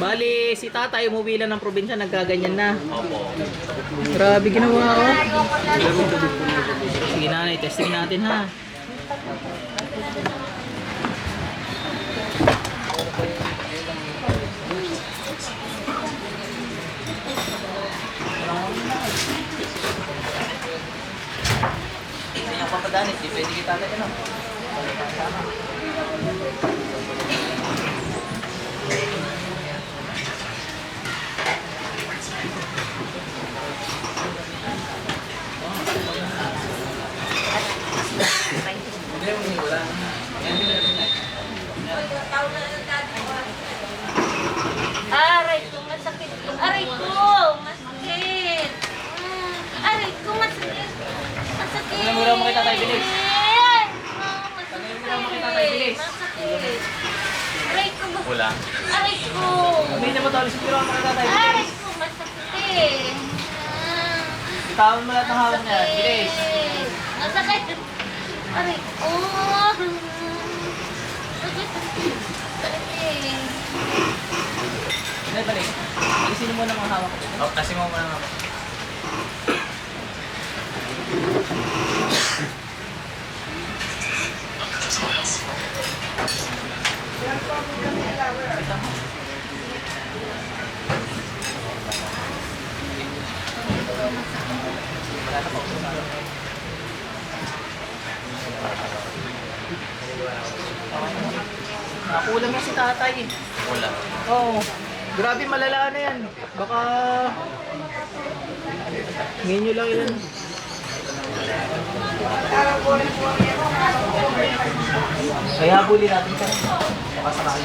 Bali, si tatay umuwi lang ng probinsya, nagkaganyan na. Opo. Grabe ginawa ko. Sige nanay, testing natin ha. Hindi yung papadanit, di pwede kita na ano. Aray ko, masakit. Aray ko, masakit. Aray ko, masakit. Masakit. Alam mo raw makita tayo, bilis. Masakit. mo bilis. Masakit. Aray ko, Wala. aray ko. Hindi niya ba tayo siguro ang makita tayo? Aray ko, masakit. Bitawan mo lahat ng hawak niya. Bilis. Masakit. Aray ko. Sakit. Balik. Alisin mo muna mga hawak ko. Oh, kasi mo muna ako. Nakulang na si tatay. Wala. Oo. Oh, grabe malala na yan. Baka... Ngayon nyo lang yun. Kaya huli natin ka. Baka sakali.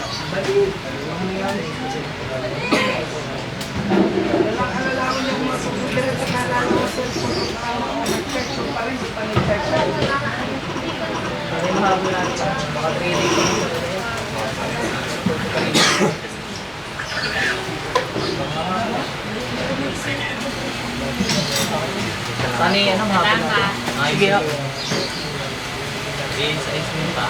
Baka 3 days Saan ano mahabol natin? Ay, Sige, ha. Sige, sa ismin pa.